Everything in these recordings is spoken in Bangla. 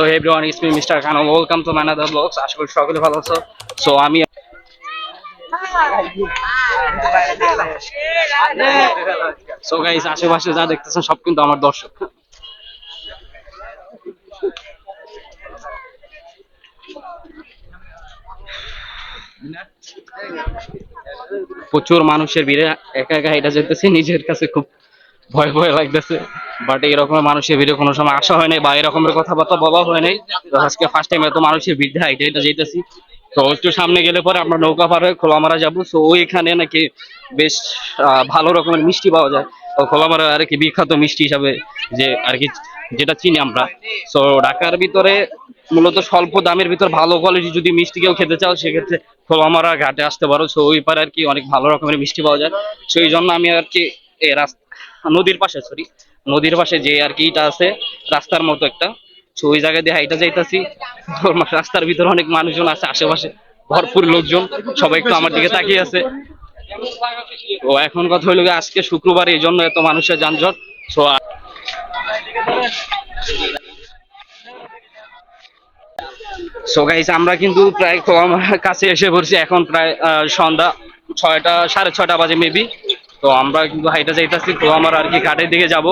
So everyone me mister Khan welcome to my another blogs আশা করি সকলে ভালো আছো সো আমি সো গাইস আশেপাশে যা দেখতেছেন সব কিন্তু আমার দর্শক। প্রচুর মানুষের ভিড়ে একা একা এটা যেতেছে। নিজের কাছে খুব ভয় ভয় লাগতেছে। বাট এরকম মানুষের ভিড়ে কোনো সময় আসা হয় নাই বা এরকমের কথাবার্তা বলা হয় নাই। আজকে ফার্স্ট টাইম এত মানুষের ভিড় হাইটে এটা যেতেছি। তো একটু সামনে গেলে পরে আমরা নৌকা পার হয়ে খোলামারা যাব। তো ওইখানে নাকি বেশ ভালো রকমের মিষ্টি পাওয়া যায়। তো খোলামারা আর কি বিখ্যাত মিষ্টি হিসাবে যে আর কি যেটা চিনি আমরা। তো ঢাকার ভিতরে মূলত স্বল্প দামের ভিতর ভালো কোয়ালিটি যদি মিষ্টি কেউ খেতে চাও, সেক্ষেত্রে খোলামারা ঘাটে আসতে পারো। সো ওই পারে আর কি অনেক ভালো রকমের মিষ্টি পাওয়া যায়। সেই জন্য আমি আর কি এই রাস্তা নদীর পাশে সরি নদীর পাশে যে আর কি এটা আছে, রাস্তার মতো একটা। ওই জায়গায় দিয়ে হাইটা যাইতাছি। রাস্তার ভিতরে অনেক মানুষজন আছে, আশেপাশে ভরপুর লোকজন। সবাই একটু আমার দিকে তাকিয়ে আছে। ও এখন কথা হইল আজকে শুক্রবার, এই জন্য এত মানুষের যানজট। সো সো গাইস আমরা কিন্তু প্রায় কাছে এসে পড়ছি। এখন প্রায় সন্ধ্যা ছয়টা, সাড়ে ছয়টা বাজে মেবি তো আমরা কিন্তু হাইটা যাইতেছি তো খোলামার আর কি ঘাটের দিকে যাব।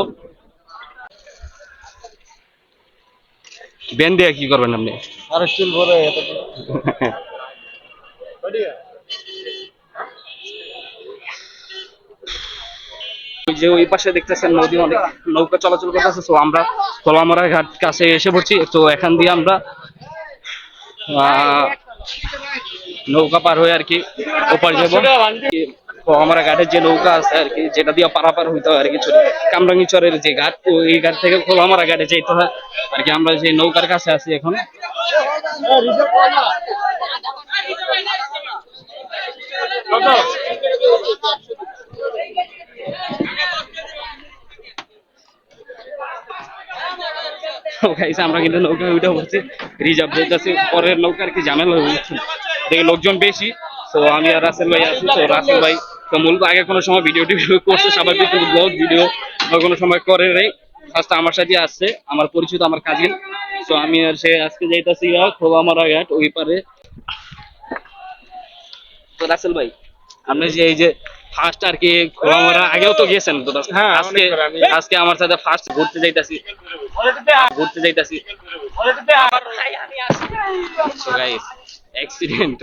বেন দিয়ে কি করবেন আপনি? আর স্টিল ভরে এত যে ওই পাশে দেখতেছেন নদী অনেক নৌকা চলাচল করতেছে তো আমরা কলামারা ঘাট কাছে এসে পড়ছি তো এখান দিয়ে আমরা আহ, নৌকা পার হয়ে আর কি ওপার যাব। কলামারা ঘাটের যে নৌকা আছে আর কি, যেটা দিয়ে পারাপার হইতে হয় আর কি কামরাঙ্গি চরের যে ঘাট এই ঘাট থেকে কলামারা ঘাটে যেতে হয়। আর কি, আমরা যে নৌকার কাছে আছি এখন। আমরা কিন্তু নৌকা উঠে পড়ছি রিজার্ভ বলতেছি পরের নৌকা আর কি ঝামেলা যাচ্ছে দেখি, লোকজন বেশি। তো আমি আর রাসেল ভাই আছি, তো রাসেল ভাই তো মূলত আগে কোনো সময় ভিডিও টিডিও করছে স্বাভাবিক কিন্তু ব্লগ ভিডিও বা কোনো সময় করে নেই। ফার্স্ট আমার সাথে আসছে আমার পরিচিত আমার কাজিন তো আমি আর সে আজকে যাইতাছি আমার ঘাট ওই পারে। তো রাসেল ভাই আপনি যে এই যে ফার্স্ট আর কি খোলামারা আগেও তো গিয়েছেন তো হ্যাঁ, আজকে আজকে আমার সাথে ফার্স্ট ঘুরতে যাইতাছি। ঘুরতে যাইতাছি। অ্যাক্সিডেন্ট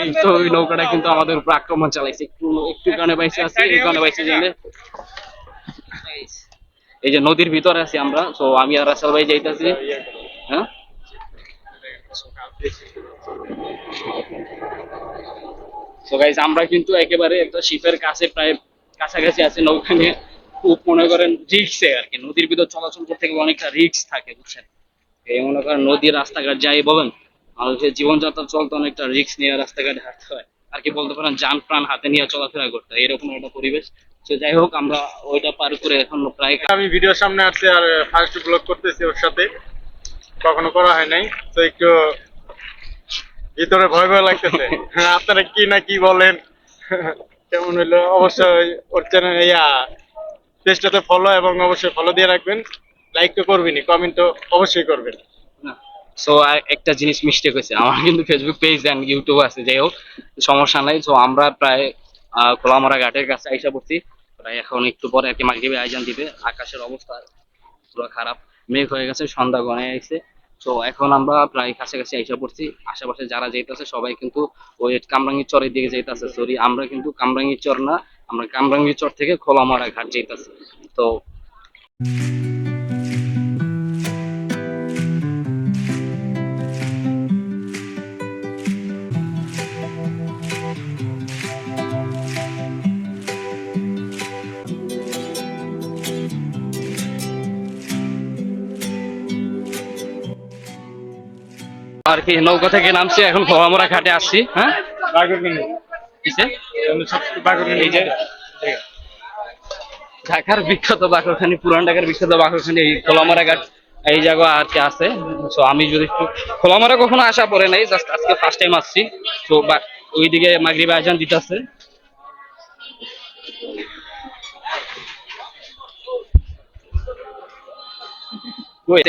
এই তো ওই নৌকাটা কিন্তু আমাদের উপর আক্রমণ চালাইছে। একটু একটু কারণে বাইসে আছে এই কারণে বাইসে গেলে এই যে নদীর ভিতরে আছি আমরা। তো আমি আর রাসেল ভাই যাইতাছি। হ্যাঁ? তো গাইস আমরা কিন্তু একেবারে একটা শিপের কাছে প্রায় কাছাকাছি আছি নৌকা নিয়ে খুব মনে করেন রিক্সে আর কি। নদীর ভিতর চলাচল করতে গেলে অনেকটা রিক্স থাকে, বুঝছেন? এই মনে করেন নদীর রাস্তাঘাট যাই বলেন, মানুষের জীবনযাত্রা চলতে অনেকটা রিক্স নিয়ে রাস্তাঘাটে হাঁটতে হয়। আর কি বলতে পারেন, যান প্রাণ হাতে নিয়ে চলাফেরা করতে হয়, এরকম একটা পরিবেশ। তো যাই হোক, আমরা ওইটা পার করে এখন প্রায় আমি ভিডিওর সামনে আসছি আর ফার্স্ট ব্লগ করতেছি ওর সাথে। কখনো করা হয় নাই, তো একটু ভিতরে ভয় ভয় লাগতেছে। হ্যাঁ, আপনারা কি না কি বলেন? কেমন হইল? অবশ্যই ওর চ্যানেল ইয়া ফলো এবং অবশ্যই ফলো দিয়ে রাখবেন। লাইক তো কমেন্ট তো অবশ্যই করবেন। সো একটা জিনিস মিস্টেক হয়েছে আমার কিন্তু ফেসবুক পেজ এন্ড ইউটিউব আছে যাই হোক সমস্যা নাই। তো আমরা প্রায় খোলামারা ঘাটের কাছে আইসা পড়ছি। প্রায় এখন একটু পরে কি মাগরিবে আয়োজন দিবে। আকাশের অবস্থা পুরো খারাপ। মেঘ হয়ে গেছে সন্ধ্যা গনে আইছে। তো এখন আমরা প্রায় কাছাকাছি আইসা পড়ছি। আশেপাশে যারা যেতেছে সবাই কিন্তু ওই কামরাঙ্গীর চরের দিকে যেতেছে সরি আমরা কিন্তু কামরাঙ্গির চর না, আমরা কামরাঙ্গীর চর থেকে খোলামারা ঘাট যেতেছি তো আর কি, নৌকা থেকে নামছি, এখন খোলামারা ঘাটে আসছি হ্যাঁ? ঢাকার বিখ্যাত বাকরখানি পুরান ঢাকার বিখ্যাত বাকরখানি এই খোলামারা ঘাট, এই জায়গা আর কি আছে। তো আমি যদি একটু খোলামারা কখনো আসা পড়ে নাই জাস্ট আজকে ফার্স্ট টাইম আসছি। তো ওইদিকে মাগরিব আয়োজন দিতেছে। তো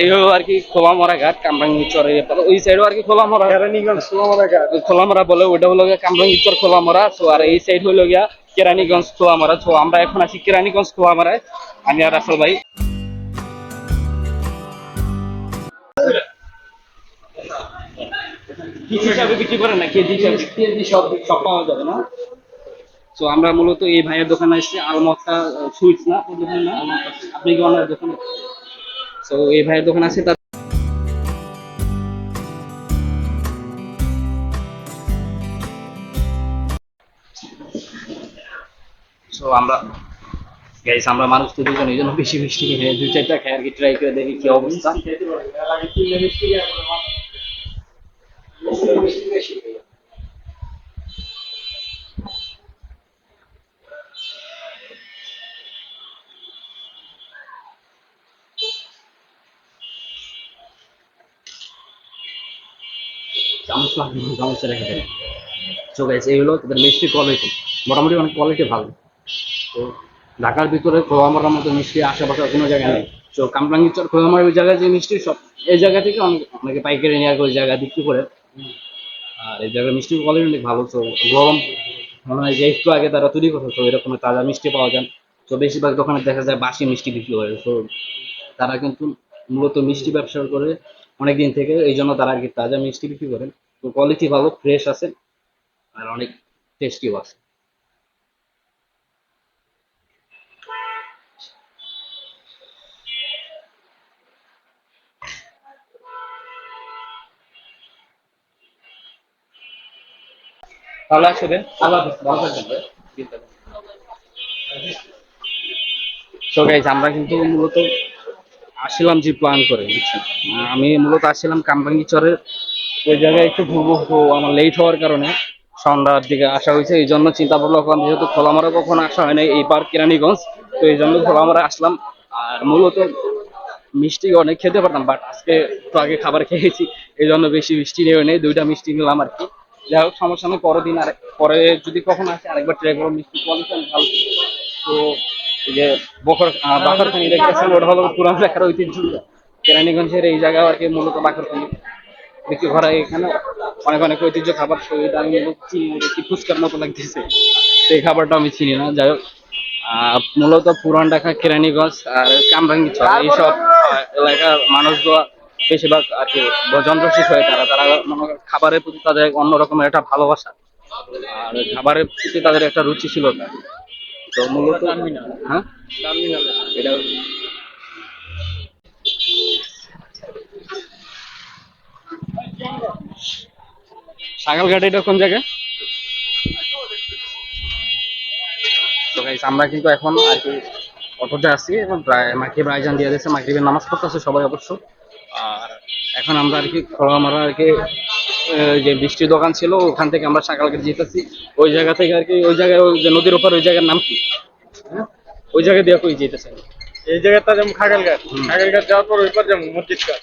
এই আর কি খোলামরা ঘাট কামরাঙ্গি চরে ওই সাইডও আর কি খোলামরা। কেরানীগঞ্জ সোমামরা ঘাট। খোলামরা বলে ওটা হলো গিয়া কামরাঙ্গি চর খোলামরা। তো আর এই সাইড হলো গিয়া কেরানীগঞ্জ খোলামরা। তো আমরা এখন আছি কেরানীগঞ্জ খোলামরায়। আমি আর রাসেল ভাই। কি হিসাবে বিক্রি করেন না কেজি হিসাবে? কেজি সব সব পাওয়া যাবে না। তো আমরা মূলত এই ভাইয়ের দোকানে এসেছি আলমক্কা সুইটস না? আপনি কি দোকানে? তো এই ভাইয়ের দোকান আছে, তার সো আমরা গাইস আমরা মানুষ তো দুজন, এই জন্য বেশি মিষ্টি দুই, চারটা খেয়ে কি ট্রাই করে দেখি কি অবস্থা। লাগবে রেখে দেবে তো গাইস এই তাদের মিষ্টি কোয়ালিটি মোটামুটি অনেক কোয়ালিটি ভালো। তো ঢাকার ভিতরে খোয়ামারার মতো মিষ্টি আশেপাশে কোনো জায়গায় নেই। তো কামরাঙ্গিচর খোয়ামার ওই জায়গায় যে মিষ্টি সব এই জায়গা থেকে অনেক অনেকে পাইকারি নিয়ে ওই জায়গা বিক্রি করে। আর এই জায়গার মিষ্টির কোয়ালিটি অনেক ভালো। তো গরম মনে হয় যে একটু আগে তারা তৈরি করতো তো এরকম তাজা মিষ্টি পাওয়া যায়। তো বেশিরভাগ দোকানে দেখা যায় বাসি মিষ্টি বিক্রি করে। তো তারা কিন্তু মূলত মিষ্টি ব্যবসা করে অনেক দিন থেকে। এই জন্য তারা আর কি তাজা মিষ্টি বিক্রি করেন তো কোয়ালিটি ভালো ফ্রেশ আছে আর অনেক টেস্টিও আছে। ভালো আসবে আল্লাহ ভালো গাইজ আমরা কিন্তু মূলত আসছিলাম যে প্ল্যান করে আমি মূলত আসছিলাম কামরাঙ্গি চরের ওই জায়গায় একটু ঘুরবো, তো আমার লেট হওয়ার কারণে সন্ধ্যার দিকে আসা হয়েছে। এই জন্য চিন্তা করল এখন যেহেতু খোলামারা কখনো আসা হয় না এই পার্ক কেরানীগঞ্জ, তো এই জন্য খোলামারা আসলাম। আর মূলত মিষ্টি অনেক খেতে পারতাম বাট আজকে একটু আগে খাবার খেয়েছি, এই জন্য বেশি মিষ্টি নেই নেই, দুইটা মিষ্টি নিলাম আর কি। যাই হোক, সমস্যা নেই, পরের দিন আর পরে যদি কখনো আসে, আরেকবার ট্রাই করব, মিষ্টি কোয়ালিটি ভালো তো এই যে বকর বাকরখানি দেখতেছেন, ওটা হলো পুরান লেখার ঐতিহ্য। কেরানীগঞ্জের এই জায়গা আর কি মূলত বাকরখানি বিক্রি করা এখানে অনেক অনেক ঐতিহ্য খাবার আমি চিনি ফুচকার মতো লাগতেছে। সেই খাবারটা আমি চিনি না। যাই হোক মূলত পুরান ঢাকা কেরানীগঞ্জ আর কামরাঙ্গি চর। এইসব এলাকার মানুষগুলো বেশিরভাগ আর কি যন্ত্রশিক হয়ে তারা। তারা মনে খাবারের প্রতি তাদের অন্যরকমের একটা ভালোবাসা। আর খাবারের প্রতি তাদের একটা রুচি ছিল তো মূলত হ্যাঁ? এটা সাগরঘাট এটা কোন জায়গায় তো গাইস আমরা কিন্তু এখন আর কি অটোতে আছি এবং প্রায় মাকিব রায়জান দিয়ে দিয়েছে। মাকিবের নামাজ পড়তেছে সবাই অবশ্য। আর এখন আমরা আর কি খোলামারা আর কি যে বৃষ্টির দোকান ছিল ওখান থেকে আমরা সাকালঘাট যেতেছি। ওই জায়গা থেকে আর কি ওই জায়গায় ওই যে নদীর ওপর ওই জায়গার নাম কি? হ্যাঁ? ওই জায়গা দিয়ে কই যেতেছেন? এই জায়গাটা যেমন খাগালঘাট খাগালঘাট যাওয়ার পর ওই পার যেমন মসজিদ ঘাট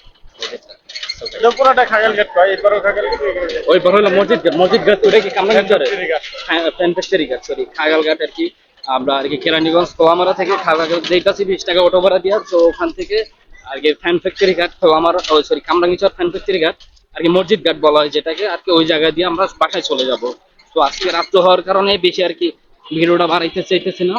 এটা পুরোটা খাগালঘাট কয় এরপরও খাগালঘাট ওইপারও ওই পর হলো মসজিদ ঘাট মসজিদ ঘাট করে কি কামরাঙ্গি চরে ফ্যান ফ্যাক্টরি ঘাট সরি খাগাল ঘাট আর কি। আমরা আর কি কেরানীগঞ্জ কোয়ামারা থেকে যেটাছি বিশ টাকা অটো ভাড়া দিয়া তো ওখান থেকে আর কি fan factory Ghat sorry fan factory Ghat আর কি মসজিদ ঘাট বলা হয় যেটাকে আর কি ওই জায়গা দিয়ে আমরা বাসায় চলে যাব। তো আজকে রাত্র হওয়ার কারণে বেশি আর কি ভিডিওটা বাড়াইতে চাইতেছি না।